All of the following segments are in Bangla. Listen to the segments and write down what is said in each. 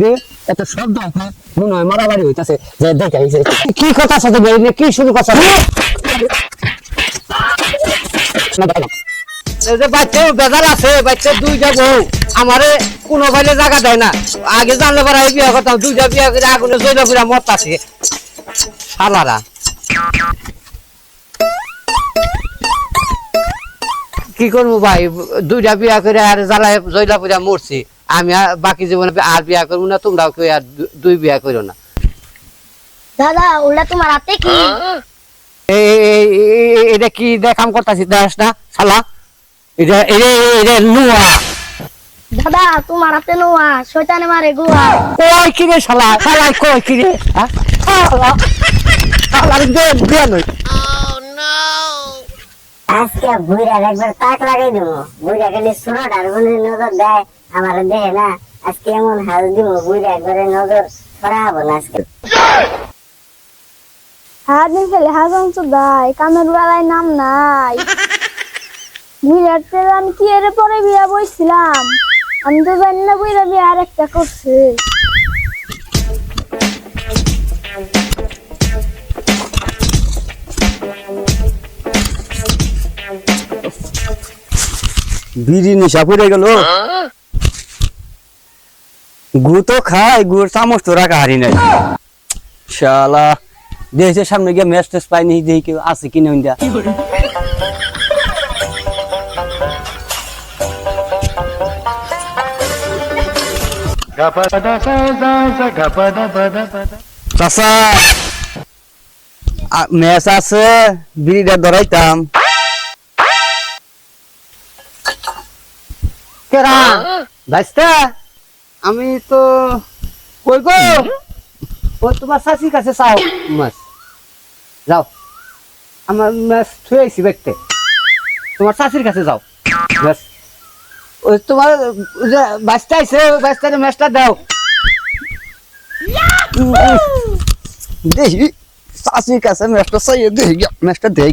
রে এত শব্দ আছে, মনে হয় মারামারি হইতাছে, যে দেখে আইছে। কি কথা সাথে বলি কি শুরু কথা যে বাচ্চা বেজার আছে, বাচ্চা দুইটা বউ, আমারে কোনো বাইরে জায়গা দেয় না। আগে জানলে পরে বিয়ে করতাম, দুইটা বিয়ে করে আগুনে জৈল পুরা মরতাছে শালারা। কি করব ভাই? দুইটা বিয়া করে আর জ্বালায় জয়লা পুরা মরছি। আমি আর বাকি জীবনে আর বিয়া করব না তোমরাও কেউ আর দুই বিয়া করো না। দাদা ওটা তোমার হাতে কি? এ- এ- এ- এটা কি দেখাম করতেছি দেখ না শালা? এটা এটা এটা নুয়া। দাদা তোমার হাতে নোয়া শয়তানে মারে গুয়া কই কিরে শালা? শালা কই কিরে? হ্যাঁ? শালা শালা দে দে নই। আজকে বুড়া একবার তাক লাগাই দেবো। বুড়া খালি সুরট আর নজর দেয়। আমার দেহে না আজকে এমন হাল দিব বুড়া একবারে নজর ছড়াবো না আজকে। ফেলে তো দায় কামের বেলায় নাম নাই। আমি কি এর পরে বিয়া বইছিলাম? আমি তো জানি না বইরা বিয়া আর একটা করছে। বিড়ি নিশা পড়ে গেল। গু তো খাই, গুড় চামচ তো রাখা হারি নাই। শালা, দেশের সামনে গিয়ে ম্যাচ টেস পাইনি দেখি কেউ আছে কিনে ইন্ডিয়া চাচা ম্যাচ আছে, বিড়িটা ধরাইতাম। ভাইস্তা আমি তো কই গো? ও তোমার শাশির কাছে চাও মাছ যাও। আমার মাছ থুয়ে আইছি দেখতে তোমার শাশির কাছে যাও। ব্যাস ওই তোমার আইছে ওই বাচ্চার ম্যাচটা দাও। দেখি শাশির কাছে ম্যাচটা চাই দেখি ম্যাচটা দেয়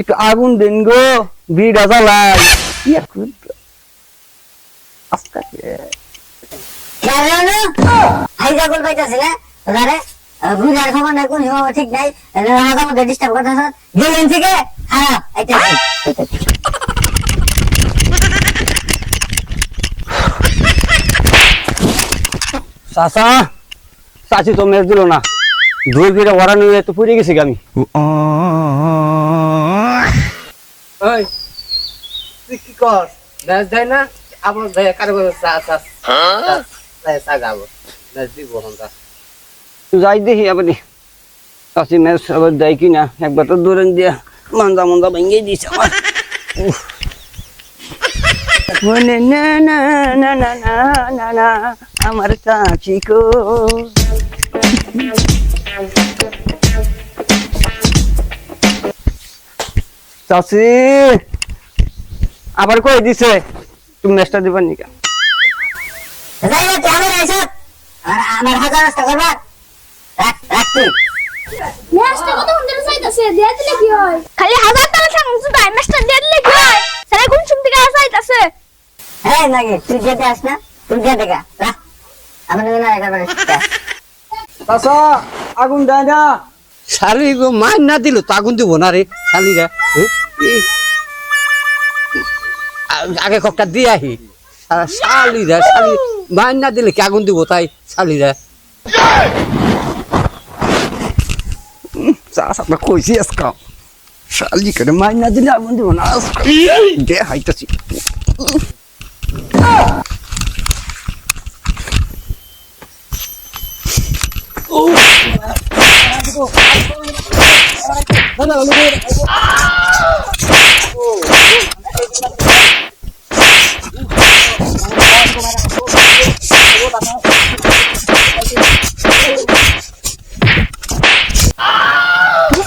একটু আগুন দেন গো বিড়া জ্বালাই পাইতাছে না। ওদারে বুঝার খবর নাই কোন সময় ঠিক নাই। মধ্যে ডিস্টার্ব করতেছ। গেলেন থেকে হ্যাঁ তো মেজ দিল না। ধুয়ে ফিরে ওরা নিয়ে তো পুড়ে গেছি আমি। ওই তুই কি কর ম্যাচ দেয় না আপনার দেয় কারও চাষ চাষ চাষ যাব ম্যাচ দিব তুই যাই দেখি আপনি। চাষি ম্যাচ আবার দেয় কিনা একবার তো দূরে দিয়া মান্দা ভেঙে আমার। না না না না না না না আমার কো। চাষি আবার কই দিছে? তুমি ম্যাচটা দিবার নিকা? আমার হাজার রাস্তা করবা? রাখ রাখ তুই ম্যাচটা কত ঘণ্টা চাইতাছে? দিয়ে দিলে কি হয়? খালি হাজার টাকা সামনে শুধু ম্যাচটা দিয়ে দিলে কি হয়? সারা কোন সুম থেকে চাইতাছে? হ্যাঁ নাকি তুই যেতে আস না তুই যেতে গা আমার না একেবারে চাষা আগুন দেয় না। শালি গো মার না দিল তো আগুন দিব না রে শালিরা আগে কপটা দিয়ে আহি। শালা শালিরা শালি মার না দিলে কি আগুন দিব তাই শালিরা। চাষ কইছি আজকা শালি করে মার না দিলে আগুন দিব না দে হাইতাছি। দিছে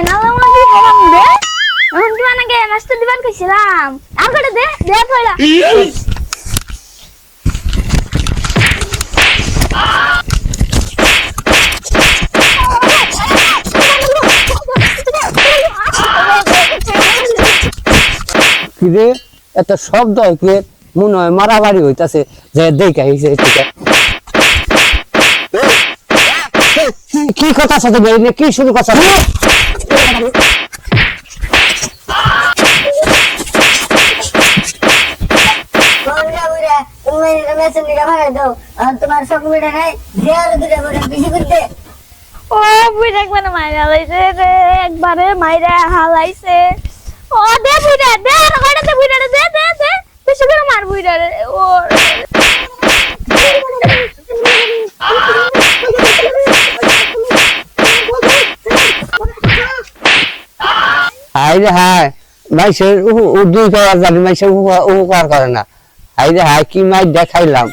না লাউনা দি খালাম দে এখন কি মানে গে মাস্টার দিবার কইছিলাম আগড়ে দে দে পয়লা কিরে এত শব্দ হয় মনে হয় মারামারি হইতাছে, যে দেখা এদিকে। কি কথা সাথে বেরিয়ে কি শুরু কথা তোমার সব ও লাইছে রে, একবারে মাইরা হালাইছে ও দে বুইরা দে আর কয়টা দে বুইরা দে দে দে বেশি করে মার বুইরা রে ও হাই রে হাই মাইসের দুই পাওয়ার জানি মাইসের উপকার করে না হাই রে হাই কি মাই দেখাইলাম